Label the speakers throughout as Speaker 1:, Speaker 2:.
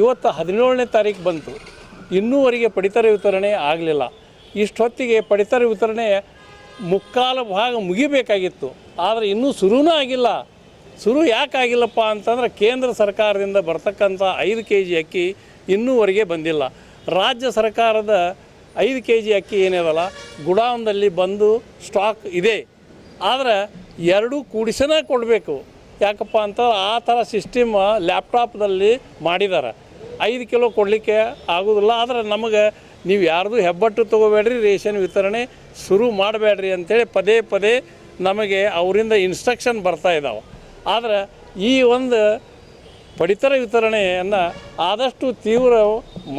Speaker 1: ಇವತ್ತು ಹದಿನೇಳನೇ ತಾರೀಕು ಬಂತು. ಇನ್ನೂವರೆಗೆ ಪಡಿತರ ವಿತರಣೆ ಆಗಲಿಲ್ಲ. ಇಷ್ಟೊತ್ತಿಗೆ ಪಡಿತರ ವಿತರಣೆ ಮುಕ್ಕಾಲು ಭಾಗ ಮುಗಿಬೇಕಾಗಿತ್ತು. ಆದರೆ ಇನ್ನೂ ಶುರುವೂ ಆಗಿಲ್ಲ. ಶುರು ಯಾಕಾಗಿಲ್ಲಪ್ಪ ಅಂತಂದ್ರೆ ಕೇಂದ್ರ ಸರ್ಕಾರದಿಂದ ಬರ್ತಕ್ಕಂಥ ಐದು ಕೆ ಜಿ ಅಕ್ಕಿ ಇನ್ನೂವರೆಗೆ ಬಂದಿಲ್ಲ. ರಾಜ್ಯ ಸರ್ಕಾರದ ಐದು ಕೆ ಜಿ ಅಕ್ಕಿ ಏನಿದಲ್ಲ ಗುಡಾನ್ದಲ್ಲಿ ಬಂದು ಸ್ಟಾಕ್ ಇದೆ. ಆದರೆ ಎರಡೂ ಕೂಡಿಸನೇ ಕೊಡಬೇಕು. ಯಾಕಪ್ಪ ಅಂತ ಆ ಥರ ಸಿಸ್ಟಮ್ ಲ್ಯಾಪ್ಟಾಪ್ದಲ್ಲಿ ಮಾಡಿದ್ದಾರೆ. ಐದು ಕಿಲೋ ಕೊಡಲಿಕ್ಕೆ ಆಗೋದಿಲ್ಲ, ಆದರೆ ನಮಗೆ ನೀವು ಯಾರ್ದು ಹೆಬ್ಬಟ್ಟು ತೊಗೋಬೇಡ್ರಿ, ರೇಷನ್ ವಿತರಣೆ ಶುರು ಮಾಡಬೇಡ್ರಿ ಅಂತೇಳಿ ಪದೇ ಪದೇ ನಮಗೆ ಅವರಿಂದ ಇನ್ಸ್ಟ್ರಕ್ಷನ್ ಬರ್ತಾ ಇದ್ದಾವೆ ಆದರೆ ಈ ಒಂದು ಪಡಿತರ ವಿತರಣೆಯನ್ನು ಆದಷ್ಟು ತೀವ್ರ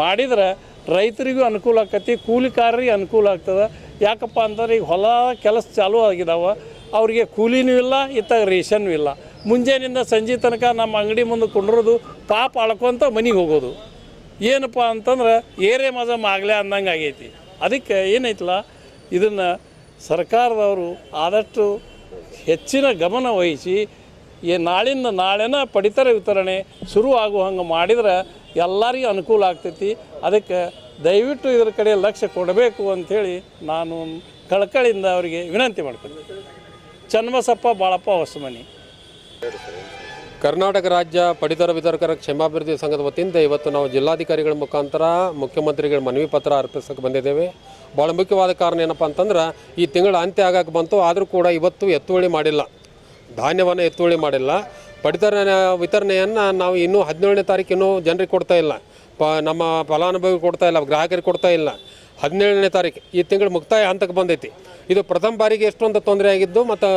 Speaker 1: ಮಾಡಿದರೆ ರೈತರಿಗೂ ಅನುಕೂಲ ಆಕತಿ, ಕೂಲಿಕಾರರಿಗೆ ಅನುಕೂಲ ಆಗ್ತದೆ. ಯಾಕಪ್ಪ ಅಂತಂದ್ರೆ ಈಗ ಹೊಲ ಕೆಲಸ ಚಾಲೂ ಆಗಿದಾವೆ, ಅವರಿಗೆ ಕೂಲಿನೂ ಇಲ್ಲ ಇತ್ತಾಗ ರೇಷನ್ನೂ ಇಲ್ಲ. ಮುಂಜಾನಿಂದ ಸಂಜೆ ತನಕ ನಮ್ಮ ಅಂಗಡಿ ಮುಂದೆ ಕುಂಡ್ರೋದು ಪಾಪ ಅಳ್ಕೊಂತ ಮನೆಗೆ ಹೋಗೋದು. ಏನಪ್ಪ ಅಂತಂದ್ರೆ, ಏರೇ ಮಜ ಆಗಲೇ ಅಂದಂಗೆ ಆಗೈತಿ. ಅದಕ್ಕೆ ಏನೈತಲ್ಲ ಇದನ್ನು ಸರ್ಕಾರದವರು ಆದಷ್ಟು ಹೆಚ್ಚಿನ ಗಮನ ವಹಿಸಿ ಈ ನಾಳಿಂದ ನಾಳೆನ ಪಡಿತರ ವಿತರಣೆ ಶುರು ಆಗುವ ಹಂಗೆ ಮಾಡಿದ್ರೆ ಎಲ್ಲರಿಗೂ ಅನುಕೂಲ ಆಗ್ತೈತಿ. ಅದಕ್ಕೆ ದಯವಿಟ್ಟು ಇದರ ಕಡೆ ಲಕ್ಷ್ಯ ಕೊಡಬೇಕು ಅಂಥೇಳಿ ನಾನು ಕಳಕಳಿಯಿಂದ ಅವರಿಗೆ ವಿನಂತಿ ಮಾಡ್ತೀನಿ ಚನ್ನಬಸಪ್ಪ ಬಾಳಪ್ಪ ಹೊಸಮನಿ.
Speaker 2: ಕರ್ನಾಟಕ ರಾಜ್ಯ ಪಡಿತರ ವಿತರಕರ ಕ್ಷೇಮಾಭಿವೃದ್ಧಿ ಸಂಘದ ವತಿಯಿಂದ ಇವತ್ತು ನಾವು ಜಿಲ್ಲಾಧಿಕಾರಿಗಳ ಮುಖಾಂತರ ಮುಖ್ಯಮಂತ್ರಿಗಳ ಮನವಿ ಪತ್ರ ಅರ್ಪಿಸಕ್ಕೆ ಬಂದಿದ್ದೇವೆ. ಭಾಳ ಮುಖ್ಯವಾದ ಕಾರಣ ಏನಪ್ಪ ಅಂತಂದ್ರೆ, ಈ ತಿಂಗಳ ಅಂತ್ಯ ಆಗಕ್ಕೆ ಬಂತು, ಆದರೂ ಕೂಡ ಇವತ್ತು ಎತ್ತುವಳಿ ಮಾಡಿಲ್ಲ. ಧಾನ್ಯವನ್ನು ಎತ್ತುವಳಿ ಮಾಡಿಲ್ಲ. ಪಡಿತರ ವಿತರಣೆಯನ್ನು ನಾವು ಇನ್ನೂ ಹದಿನೇಳನೇ ತಾರೀಕು ಇನ್ನೂ ಜನರಿಗೆ ಕೊಡ್ತಾ ಇಲ್ಲ. ಪ, ನಮ್ಮ ಫಲಾನುಭವಿ ಕೊಡ್ತಾ ಇಲ್ಲ, ಗ್ರಾಹಕರಿಗೆ ಕೊಡ್ತಾ ಇಲ್ಲ. ಹದಿನೇಳನೇ ತಾರೀಕು ಈ ತಿಂಗಳು ಮುಕ್ತಾಯ ಹಂತಕ್ಕೆ ಬಂದೈತಿ. ಇದು ಪ್ರಥಮ ಬಾರಿಗೆ ಎಷ್ಟೊಂದು ತೊಂದರೆ ಆಗಿದ್ದು ಮತ್ತು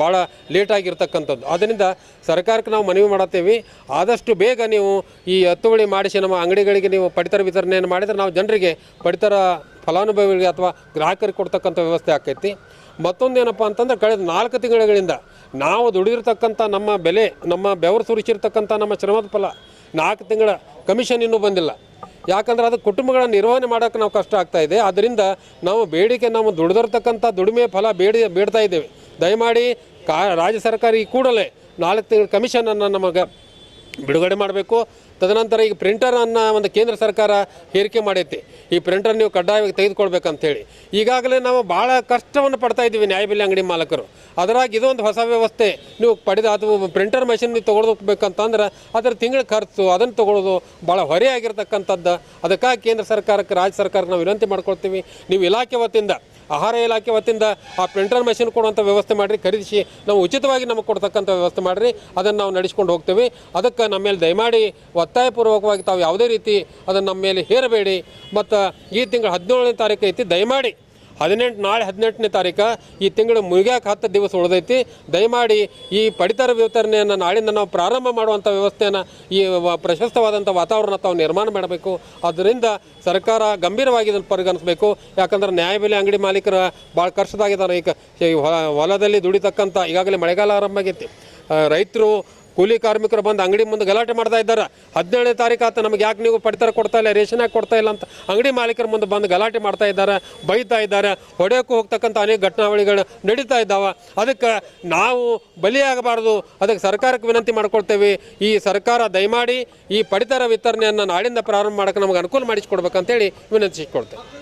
Speaker 2: ಭಾಳ ಲೇಟ್ ಆಗಿರ್ತಕ್ಕಂಥದ್ದು. ಅದರಿಂದ ಸರ್ಕಾರಕ್ಕೆ ನಾವು ಮನವಿ ಮಾಡುತ್ತೇವೆ. ಆದಷ್ಟು ಬೇಗ ನೀವು ಈ ಹತ್ತುವಳಿ ಮಾಡಿಸಿ ನಮ್ಮ ಅಂಗಡಿಗಳಿಗೆ ನೀವು ಪಡಿತರ ವಿತರಣೆಯನ್ನು ಮಾಡಿದರೆ ನಾವು ಜನರಿಗೆ ಪಡಿತರ ಫಲಾನುಭವಿಗಳಿಗೆ ಅಥವಾ ಗ್ರಾಹಕರಿಗೆ ಕೊಡ್ತಕ್ಕಂಥ ವ್ಯವಸ್ಥೆ ಆಕೈತಿ. ಮತ್ತೊಂದೇನಪ್ಪ ಅಂತಂದ್ರೆ ಕಳೆದ ನಾಲ್ಕು ತಿಂಗಳುಗಳಿಂದ ನಾವು ದುಡಿದಿರ್ತಕ್ಕಂಥ ನಮ್ಮ ಬೆಲೆ, ನಮ್ಮ ಬೆವರು ಸುರಿಸಿರ್ತಕ್ಕಂಥ ನಮ್ಮ ಶ್ರಮದ ಫಲ ನಾಲ್ಕು ತಿಂಗಳ ಕಮಿಷನ್ ಇನ್ನೂ ಬಂದಿಲ್ಲ. ಯಾಕಂದ್ರೆ ಅದು ಕುಟುಂಬಗಳ ನಿರ್ವಹಣೆ ಮಾಡೋಕೆ ನಾವು ಕಷ್ಟ ಆಗ್ತಾ ಇದೆ. ಅದರಿಂದ ನಾವು ಬೇಡಿಕೆ, ನಾವು ದುಡಿದಿರ್ತಕ್ಕಂಥ ದುಡಿಮೆ ಫಲ ಬೇಡಿ, ಬೇಡ್ತಾ ಇದ್ದೇವೆ. ದಯಮಾಡಿ ಕಾ ರಾಜ್ಯ ಸರ್ಕಾರ ಈ ಕೂಡಲೇ ನಾಲ್ಕು ತಿಂಗಳ ಕಮಿಷನನ್ನು ನಮಗೆ ಬಿಡುಗಡೆ ಮಾಡಬೇಕು. ತದನಂತರ ಈಗ ಪ್ರಿಂಟರನ್ನು ಒಂದು ಕೇಂದ್ರ ಸರ್ಕಾರ ಹೇರಿಕೆ ಮಾಡೈತಿ. ಈ ಪ್ರಿಂಟರ್ ನೀವು ಕಡ್ಡಾಯವಾಗಿ ತೆಗೆದುಕೊಳ್ಬೇಕಂತೇಳಿ. ಈಗಾಗಲೇ ನಾವು ಭಾಳ ಕಷ್ಟವನ್ನು ಪಡ್ತಾ ಇದ್ದೀವಿ ನ್ಯಾಯಬೆಲೆ ಅಂಗಡಿ ಮಾಲಕರು. ಅದರಾಗಿ ಇದೊಂದು ಹೊಸ ವ್ಯವಸ್ಥೆ. ನೀವು ಪಡೆದ ಅಥವಾ ಪ್ರಿಂಟರ್ ಮಷಿನ್ ನೀವು ತೊಗೊಳ್ಬೇಕಂತಂದ್ರೆ ಅದರ ತಿಂಗಳ ಖರ್ಚು, ಅದನ್ನು ತೊಗೊಳ್ಳೋದು ಭಾಳ ಹೊರೆ ಆಗಿರ್ತಕ್ಕಂಥದ್ದು. ಅದಕ್ಕಾಗಿ ಕೇಂದ್ರ ಸರ್ಕಾರಕ್ಕೆ, ರಾಜ್ಯ ಸರ್ಕಾರಕ್ಕೆ ನಾವು ವಿನಂತಿ ಮಾಡ್ಕೊಳ್ತೀವಿ. ನೀವು ಇಲಾಖೆ ವತಿಯಿಂದ ಆಹಾರ ಇಲಾಖೆ ವತಿಯಿಂದ ಆ ಪ್ರಿಂಟರ್ ಮೆಷಿನ್ ಕೊಡುವಂಥ ವ್ಯವಸ್ಥೆ ಮಾಡಿರಿ, ಖರೀದಿಸಿ, ನಾವು ಉಚಿತವಾಗಿ ನಮಗೆ ಕೊಡ್ತಕ್ಕಂಥ ವ್ಯವಸ್ಥೆ ಮಾಡಿರಿ, ಅದನ್ನು ನಾವು ನಡೆಸ್ಕೊಂಡು ಹೋಗ್ತೇವೆ. ಅದಕ್ಕೆ ನಮ್ಮ ಮೇಲೆ ದಯಮಾಡಿ ಒತ್ತಾಯಪೂರ್ವಕವಾಗಿ ತಾವು ಯಾವುದೇ ರೀತಿ ಅದನ್ನು ನಮ್ಮ ಮೇಲೆ ಹೇರಬೇಡಿ. ಮತ್ತು ಈ ತಿಂಗಳು ಹದಿನೇಳನೇ ತಾರೀಕು ಐತಿ, ದಯಮಾಡಿ ಹದಿನೆಂಟು, ನಾಳೆ ಹದಿನೆಂಟನೇ ತಾರೀಕು ಈ ತಿಂಗಳು ಮುಗಿಯಾಕೆ ಹತ್ತು ದಿವಸ ಉಳಿದೈತಿ. ದಯಮಾಡಿ ಈ ಪಡಿತರ ವಿತರಣೆಯನ್ನು ನಾಳಿಂದ ನಾವು ಪ್ರಾರಂಭ ಮಾಡುವಂಥ ವ್ಯವಸ್ಥೆಯನ್ನು ಈ ಪ್ರಶಸ್ತವಾದಂಥ ವಾತಾವರಣ ತಾವು ನಿರ್ಮಾಣ ಮಾಡಬೇಕು. ಅದರಿಂದ ಸರ್ಕಾರ ಗಂಭೀರವಾಗಿ ಇದನ್ನು ಪರಿಗಣಿಸಬೇಕು. ಯಾಕಂದ್ರೆ ನ್ಯಾಯಬೆಲೆ ಅಂಗಡಿ ಮಾಲೀಕರ ಭಾಳ ಕಷ್ಟದಾಗಿದ್ದಾರೆ ಈಗ ಹೊಲದಲ್ಲಿ ದುಡಿತಕ್ಕಂಥ ಈಗಾಗಲೇ ಮಳೆಗಾಲ ಆರಂಭ ಆಗೈತಿ. ರೈತರು ಕೂಲಿ ಕಾರ್ಮಿಕರು ಬಂದು ಅಂಗಡಿ ಮುಂದೆ ಗಲಾಟೆ ಮಾಡ್ತಾ ಇದ್ದಾರೆ. ಹದಿನೇಳನೇ ತಾರೀಕು ಆತ ನಮಗೆ ಯಾಕೆ ನೀವು ಪಡಿತರ ಕೊಡ್ತಾ ಇಲ್ಲ, ರೇಷನ್ ಯಾಕೆ ಕೊಡ್ತಾ ಇಲ್ಲ ಅಂತ ಅಂಗಡಿ ಮಾಲೀಕರ ಮುಂದೆ ಬಂದು ಗಲಾಟೆ ಮಾಡ್ತಾ ಇದ್ದಾರೆ, ಬೈತಾ ಇದ್ದಾರೆ. ಹೊಡೆಯೋಕ್ಕೂ ಹೋಗ್ತಕ್ಕಂಥ ಅನೇಕ ಘಟನಾವಳಿಗಳು ನಡೀತಾ ಇದ್ದಾವೆ. ಅದಕ್ಕೆ ನಾವು ಬಲಿಯಾಗಬಾರ್ದು. ಅದಕ್ಕೆ ಸರ್ಕಾರಕ್ಕೆ ವಿನಂತಿ ಮಾಡ್ಕೊಳ್ತೇವೆ. ಈ ಸರ್ಕಾರ ದಯಮಾಡಿ ಈ ಪಡಿತರ ವಿತರಣೆಯನ್ನು ನಾಳಿಂದ ಪ್ರಾರಂಭ ಮಾಡೋಕ್ಕೆ ನಮಗೆ ಅನುಕೂಲ ಮಾಡಿಸ್ಕೊಡ್ಬೇಕಂತೇಳಿ ವಿನಂತಿಸಿಕೊಡ್ತೇವೆ